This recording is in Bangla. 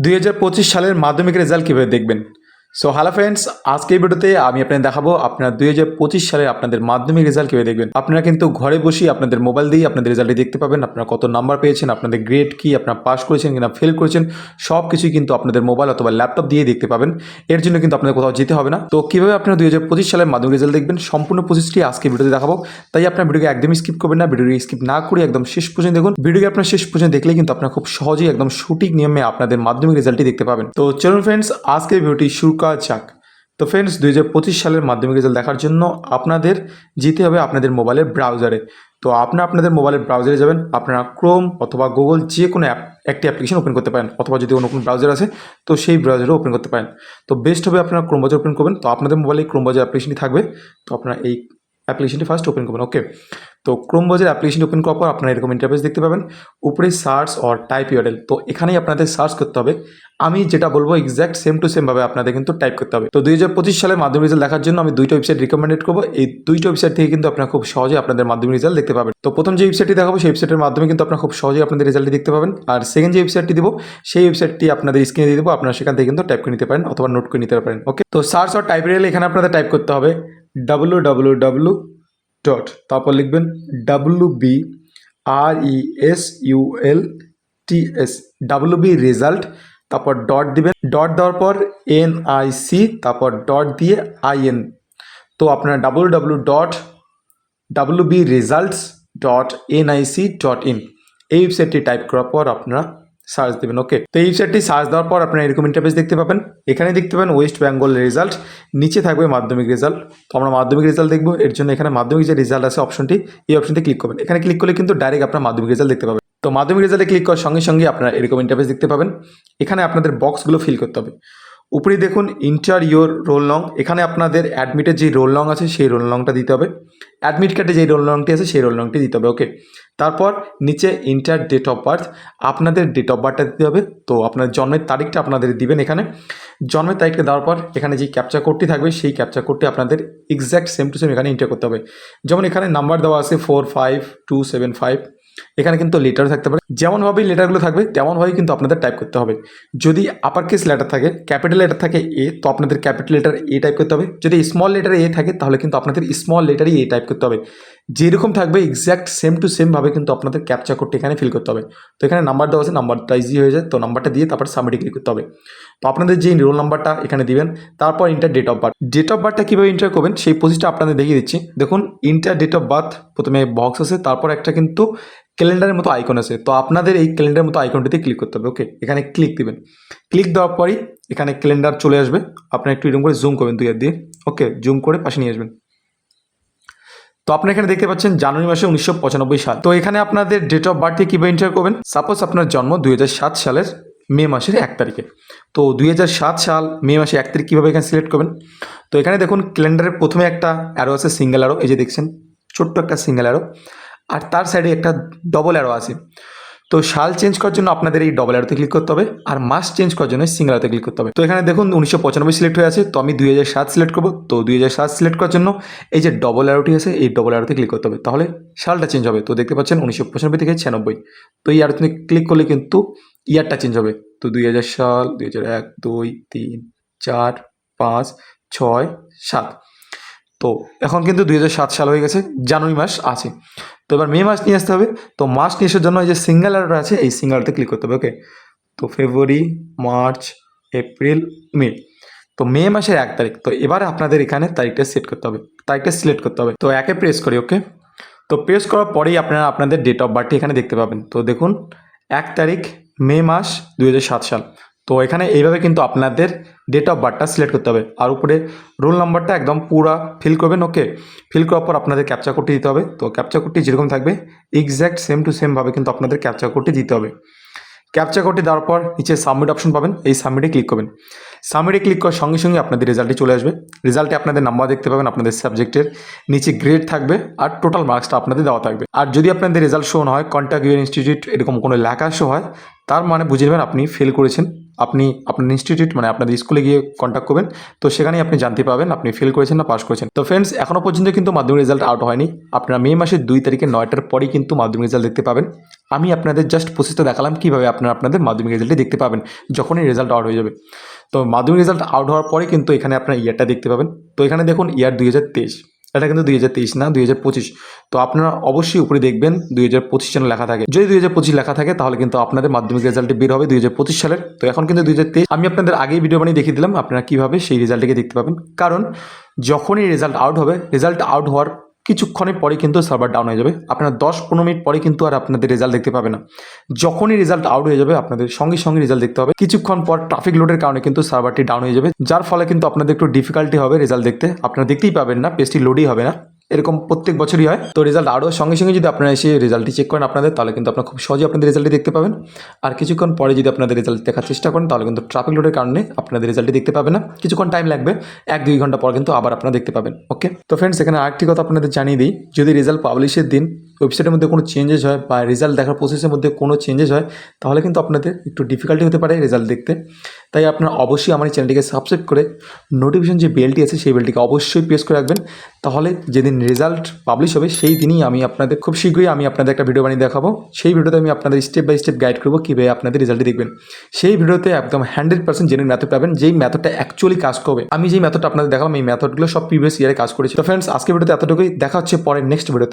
দুই হাজার পঁচিশ সালের মাধ্যমিক রেজাল্ট কীভাবে দেখবেন? সো হ্যালো ফ্রেন্ডস আজকে এই ভিডিওতে আমি আপনাদের দেখাবো আপনার দুই হাজার পঁচিশ সালে আপনাদের মাধ্যমিক রেজাল্ট কীভাবে দেখবেন। আপনারা কিন্তু ঘরে বসেই আপনাদের মোবাইল দিয়েই আপনাদের রেজাল্টটি দেখতে পাবেন। আপনারা কত নাম্বার পেয়েছেন, আপনাদের গ্রেড কি, আপনারা পাস করেছেন কিনা ফেল করেছেন সব কিছুই কিন্তু আপনাদের মোবাইল অথবা ল্যাপটপ দিয়ে দেখতে পাবেন। এর জন্য কিন্তু আপনাদের কোথাও যেতে হবে না। তো কীভাবে আপনারা দুই হাজার পঁচিশ সালের মাধ্যমিক রেজাল্ট দেখবেন, সম্পূর্ণ প্রসেসটি আজকে ভিডিওতে দেখাবো। তাই আপনার ভিডিওকে একদমই স্কিপ করবেন না, ভিডিওটি স্কিপ না করে একদম শেষ পর্যন্ত দেখুন। ভিডিওকে আপনার শেষ পর্যন্ত দেখলে কিন্তু আপনারা খুব সহজেই একদম সঠিক নিয়মে আপনাদের মাধ্যমিক রেজাল্টটি দেখতে পাবেন। তো চলুন ফ্রেন্ডস আজকে ভিডিওটি শুরু করা যাক। তো ফ্রেন্ডস দুই হাজার পঁচিশ সালের মাধ্যমিক রেজাল্ট দেখার জন্য আপনাদের যেতে হবে আপনাদের মোবাইলের ব্রাউজারে তো আপনারা আপনাদের মোবাইলের ব্রাউজারে যাবেন, আপনারা ক্রোম অথবা গুগল যে কোনো অ্যাপ একটি অ্যাপ্লিকেশন ওপেন করতে পারেন, অথবা যদি অন্য কোনো ব্রাউজার আছে, তো সেই ব্রাউজারও ওপেন করতে পারেন। তো বেস্ট হবে আপনারা ক্রোম ব্রাউজার ওপেন করবেন। তো আপনাদের মোবাইলে ক্রোম ব্রাউজার অ্যাপ্লিকেশনটি থাকবে। তো আপনারা এই অ্যাপ্লিকেশনটি ফার্স্ট ওপেন করবেন ওকে তো ক্রোম ব্রাউজার অ্যাপ্লিকেশন ওপেন করার পর আপনারা এরকম ইন্টারফেস দেখতে পাবেন। উপরে সার্চ অর টাইপ ইউআরএল তো এখানেই আপনাদের সার্চ করতে হবে। আমি যেটা বলব এক্স্যাক্ট সেম টু সেম ভাবে আপনাদের কিন্তু টাইপ করতে হবে। তো দুই হাজার পঁচিশ সালের মাধ্যমিক রেজাল্ট দেখার জন্য আমি দুইটা ওয়েবসাইট রিকমেন্ডেড করব। এই দুইটা ওয়েবসাইট থেকে কিন্তু আপনারা খুব সহজে আপনাদের মাধ্যমিক রেজাল্ট দেখতে পাবেন। তো প্রথম যে ওয়েবসাইটটি দেখাবো, সেই ওয়েবসাইটের মাধ্যমে কিন্তু আপনারা খুব সহজেই আপনাদের রেজাল্টটি দেখতে পাবেন। আর সেকেন্ড যে ওয়েবসাইটটি দিব, সেই ওয়েবসাইটটি আপনাদের স্ক্রিনে দিয়ে দেবো। আপনারা সেখান থেকে কিন্তু টাইপ করে নিতে পারেন অথবা নোট করে নিতে পারেন। ওকে তো সার্চ অর টাইপ রেলে এখানে আপনাদের টাইপ করতে হবে। ডাব্লু ডাব্লু ডাব্লু ডট তারপর লিখবেন W B R E S U L T S W B result তারপর ডট দিবেন ডট দেওয়ার পর এন আই সি তারপর ডট দিয়ে আই এন তো আপনারা W W dot W B results dot N I C dot in এই ওয়েবসাইটটি টাইপ করার পর আপনারা সার্চ দেবেন ওকে তো এই ওয়েবসাইটটি সার্চ দেওয়ার পর আপনারা এরকম ইন্টারফেস দেখতে পাবেন। এখানে দেখতে পাবেন ওয়েস্ট বেঙ্গল রেজাল্ট নিচে থাকবে মাধ্যমিক রেজাল্ট তো আমরা মাধ্যমিক রেজাল্ট দেখব, এর জন্য এখানে মাধ্যমিক যে রেজাল্ট আছে অপশনটি এই অপশনটি ক্লিক করবেন। এখানে ক্লিক করলে কিন্তু ডাইরেক্ট আপনার মাধ্যমিক রেজাল্ট দেখতে পাবেন। তো মাধ্যমিক রেজাল্টে ক্লিক করার সঙ্গে সঙ্গে আপনারা এরকম ইন্টারফেস দেখতে পাবেন। এখানে আপনাদের বক্সগুলো ফিল করতে হবে। উপরে দেখুন ইন্টার ইয়োর রোল নং এখানে আপনাদের অ্যাডমিটের যে রোল নং আছে, সেই রোল নংটা দিতে হবে। অ্যাডমিট কার্ডে যে রোল নংটি আছে, সেই রোল নংটি দিতে হবে ওকে তারপর নিচে ইন্টার ডেট অফ বার্থ আপনাদের ডেট অফ বার্থটা দিতে হবে। তো আপনার জন্মের তারিখটা আপনাদের দিবেন এখানে। জন্মের তারিখটা দেওয়ার পর এখানে যে ক্যাপচা কোডটি থাকবে, সেই ক্যাপচা কোডটি আপনাদের এক্স্যাক্ট সেম টু সেম এখানে এন্টার করতে হবে। যেমন এখানে নাম্বার দেওয়া আছে four five two seven five এখানে কিন্তু লেটার থাকতে পারে। যেমনভাবেই লেটারগুলো থাকবে তেমনভাবেই কিন্তু আপনাদের টাইপ করতে হবে। যদি আপার কেস লেটার থাকে ক্যাপিটাল লেটার থাকে এ তো আপনাদের ক্যাপিটাল লেটার এ টাইপ করতে হবে। যদি স্মল লেটার এ থাকে, তাহলে কিন্তু আপনাদের স্মল লেটারই এ টাইপ করতে হবে। যেরকম থাকবে এক্স্যাক্ট সেম টু সেমভাবে কিন্তু আপনাদের ক্যাপচা কোডটি এখানে ফিল করতে হবে। তো এখানে নাম্বার দেওয়া আছে নাম্বারটা ইজি হয়ে যায়। তো নাম্বারটা দিয়ে তারপর সাবমিটে ক্লিক করতে হবে। তো আপনাদের যে রোল নাম্বারটা এখানে দিবেন, তারপর enter date of birth date of বার্থটা কীভাবে ইন্টার করবেন, সেই প্রসেসটা আপনাদের দেখিয়ে দিচ্ছি। দেখুন ইন্টার ডেট অফ বার্থ প্রথমে বক্স আছে, তারপর একটা কিন্তু ক্যালেন্ডারের মতো আইকন আছে। তো আপনাদের এই ক্যালেন্ডারের মতো আইকনটিতে ক্লিক করতে হবে ওকে এখানে ক্লিক দিবেন। ক্লিক দেওয়ার পরই এখানে ক্যালেন্ডার চলে আসবে। আপনার একটু এরকম করে জুম করবেন দুই দিয়ে ওকে জুম করে পাশে নিয়ে আসবেন। তো আপনি এখানে দেখতে পাচ্ছেন জানুয়ারি মাসে উনিশশো পঁচানব্বই সাল। তো এখানে আপনাদের ডেট অফ বার্থে কীভাবে এন্টার করবেন? সাপোজ আপনার জন্ম দুই হাজার সাত সালের মে মাসের এক তারিখে। তো দুই হাজার সাত সাল মে মাসে এক তারিখ কীভাবে এখানে সিলেক্ট করবেন? তো এখানে দেখুন, ক্যালেন্ডারের প্রথমে একটা অ্যারো আছে সিঙ্গেল অ্যারো এই যে দেখছেন, ছোট্ট একটা সিঙ্গেল অ্যারো আর তার সাইডে একটা ডবল অ্যারো আছে। তো সাল চেঞ্জ করার জন্য আপনাদের এই ডবল অ্যারোতে ক্লিক করতে হবে আর মাস চেঞ্জ করার জন্য সিঙ্গেল অ্যারোতে ক্লিক করতে হবে। তো এখানে দেখুন উনিশশো পঁচানব্বই সিলেক্ট হয়ে আছে, তো আমি দুই হাজার সাত সিলেক্ট করব। তো দুই হাজার সাত সিলেক্ট করার জন্য এই যে ডবল অ্যারোটি আছে, এই ডবল অ্যারোতে ক্লিক করতে হবে। তাহলে সালটা চেঞ্জ হবে। তো দেখতে পাচ্ছেন উনিশশো পঁচানব্বই থেকে ছিয়ানব্বই। তো এই অ্যারোতে ক্লিক করলে কিন্তু ইয়ারটা চেঞ্জ হবে। তো দুই হাজার সাল, দুই হাজার এক, দুই, তিন, চার, পাঁচ, ছয়, সাত। তো এখন কিন্তু দুই হাজার সাত সাল হয়ে গেছে, জানুয়ারি মাস আছে। তো এবার মে মাস নিয়ে আসতে হবে। তো মাস নিয়ে আসার জন্য এই যে সিঙ্গেল অ্যারোটা আছে, এই সিঙ্গেল অ্যারোতে ক্লিক করতে হবে ওকে তো ফেব্রুয়ারি মার্চ এপ্রিল মে তো মে মাসের এক তারিখ। তো এবারে আপনাদের এখানে তারিখটা সেট করতে হবে। তারিখটা সিলেক্ট করতে হবে। তো একে প্রেস করি ওকে তো প্রেস করার পরেই আপনারা আপনাদের ডেট অফ বার্থটি এখানে দেখতে পাবেন। তো দেখুন, এক তারিখ, মে মাস দু হাজার সাত সাল। তো এখানে এইভাবে কিন্তু আপনাদের ডেট অফ বার্থটা সিলেক্ট করতে হবে। আর উপরে রোল নাম্বারটা একদম পুরো ফিল করবেন ওকে ফিল করার পর আপনাদের ক্যাপচা কোডটি দিতে হবে। তো ক্যাপচা কোডটি যেরকম থাকবে এক্স্যাক্ট সেম টু সেমভাবে কিন্তু আপনাদের ক্যাপচা কোডটি দিতে হবে। ক্যাপচা কোডটি দেওয়ার পর নিচে সাবমিট অপশন পাবেন, এই সাবমিটে ক্লিক করবেন। সাবমিটে ক্লিক করার সঙ্গে সঙ্গে আপনাদের রেজাল্টটি চলে আসবে। রেজাল্টে আপনাদের নাম্বার দেখতে পাবেন, আপনাদের সাবজেক্টের নিচে গ্রেড থাকবে আর টোটাল মার্কসটা আপনাদের দেওয়া থাকবে। আর যদি আপনাদের রেজাল্ট শো না হয় কন্ট্যাক্ট ইউর ইনস্টিটিউট এরকম কোনো লেখা শো হয়, তার মানে বুঝে নেবেন আপনি ফেল করেছেন। আপনি আপনার ইনস্টিটিউট মানে আপনাদের স্কুলে গিয়ে কন্ট্যাক্ট করবেন। তো সেখানেই আপনি জানতে পারবেন, আপনি ফেল করেছেন না পাস করেছেন। তো ফ্রেন্ডস এখনও পর্যন্ত কিন্তু মাধ্যমিক রেজাল্ট আউট হয়নি। আপনারা মে মাসের দুই তারিখে নয়টার পরেই কিন্তু মাধ্যমিক রেজাল্ট দেখতে পাবেন। আমি আপনাদের জাস্ট প্রসেসটা দেখালাম, কীভাবে আপনারা আপনাদের মাধ্যমিক রেজাল্টটি দেখতে পাবেন, যখনই রেজাল্ট আউট হয়ে যাবে। তো মাধ্যমিক রেজাল্ট আউট হওয়ার পরে কিন্তু এখানে আপনার ইয়ারটা দেখতে পাবেন। তো এখানে দেখুন ইয়ার দুই হাজার তেইশ। এটা কিন্তু দুই হাজার তেইশ না, দুই হাজার পঁচিশ। তো আপনারা অবশ্যই উপরে দেখবেন দুই হাজার পঁচিশ যেন লেখা থাকে। যদি দুই হাজার পঁচিশ লেখা থাকে, তাহলে কিন্তু আপনাদের মাধ্যমিক রেজাল্টে বের হবে দুই হাজার পঁচিশ সালের। তো এখন কিন্তু দুই হাজার তেইশ। আমি আপনাদের আগেই ভিডিও বানিয়ে দেখিয়ে দিলাম, আপনারা কীভাবে সেই রেজাল্টটিকে দেখতে পাবেন। কারণ যখনই রেজাল্ট আউট হবে রেজাল্ট আউট হওয়ার কিছুক্ষণের পরে কিন্তু সার্ভার ডাউন হয়ে যাবে। আপনার দশ পনেরো মিনিট পরে কিন্তু আর আপনাদের রেজাল্ট দেখতে পাবে না। যখনই রেজাল্ট আউট হয়ে যাবে, আপনাদের সঙ্গে সঙ্গে রেজাল্ট দেখতে হবে। কিছুক্ষণ পর ট্রাফিক লোডের কারণে কিন্তু সার্ভারটি ডাউন হয়ে যাবে। যার ফলে কিন্তু আপনাদের একটু ডিফিকাল্টি হবে রেজাল্ট দেখতে। আপনারা দেখতেই পাবেন না পেজটি লোডই হবে না। এরকম প্রত্যেক বছরই হয়। তো রেজাল্ট আরও সঙ্গে সঙ্গে যদি আপনারা এসে রেজাল্টটি চেক করেন আপনাদের, তাহলে কিন্তু আপনার খুব সহজে আপনাদের রেজাল্টটি দেখতে পাবেন। আর কিছুক্ষণ পরে যদি আপনাদের রেজাল্ট দেখার চেষ্টা করেন, তাহলে কিন্তু ট্রাফিক লোডের কারণে আপনাদের রেজাল্টটি দেখতে পাবেন না। কিছুক্ষণ টাইম লাগবে, এক দুই ঘণ্টা পর কিন্তু আবার আপনারা দেখতে পাবেন। ওকে তো ফ্রেন্ডস এখানে আরেকটি কথা আপনাদের জানিয়ে দিই। যদি রেজাল্ট পাবলিশের দিন ওয়েবসাইটের মধ্যে কোনো চেঞ্জেস হয় বা রেজাল্ট দেখার প্রসেসের মধ্যে কোনো চেঞ্জেস হয়, তাহলে কিন্তু আপনাদের একটু ডিফিকাল্টি হতে পারে রেজাল্ট দেখতে। তাই আপনারা অবশ্যই আমার এই চ্যানেলটিকে সাবস্ক্রাইব করে নোটিফিকেশন যে বেলটি আছে সেই বেলটিকে অবশ্যই প্রেস করে রাখবেন। তাহলে যেদিন রেজাল্ট পাবলিশ হবে, সেই দিনই আমি আপনাদের, খুব শীঘ্রই আমি আপনাদের একটা ভিডিও বানিয়ে দেখাবো। সেই ভিডিওতে আমি আপনাদের স্টেপ বাই স্টেপ গাইড করব কীভাবে আপনাদের রেজাল্টটি দেখবেন। সেই ভিডিওতে একদম হান্ড্রেড পার্সেন্ট জেনুইন মেথড পাবেন, যেই মেথডটা অ্যাকচুয়ালি কাজ করবে। আমি যেই মেথডটা আপনাদের দেখালাম, এই মেথডগুলো সব প্রিভিয়াস ইয়ারে কাজ করেছি তো ফ্রেন্ডস আজকে ভিডিওতে এতটুকুই। দেখা হচ্ছে পরের নেক্সট ভিডিওতে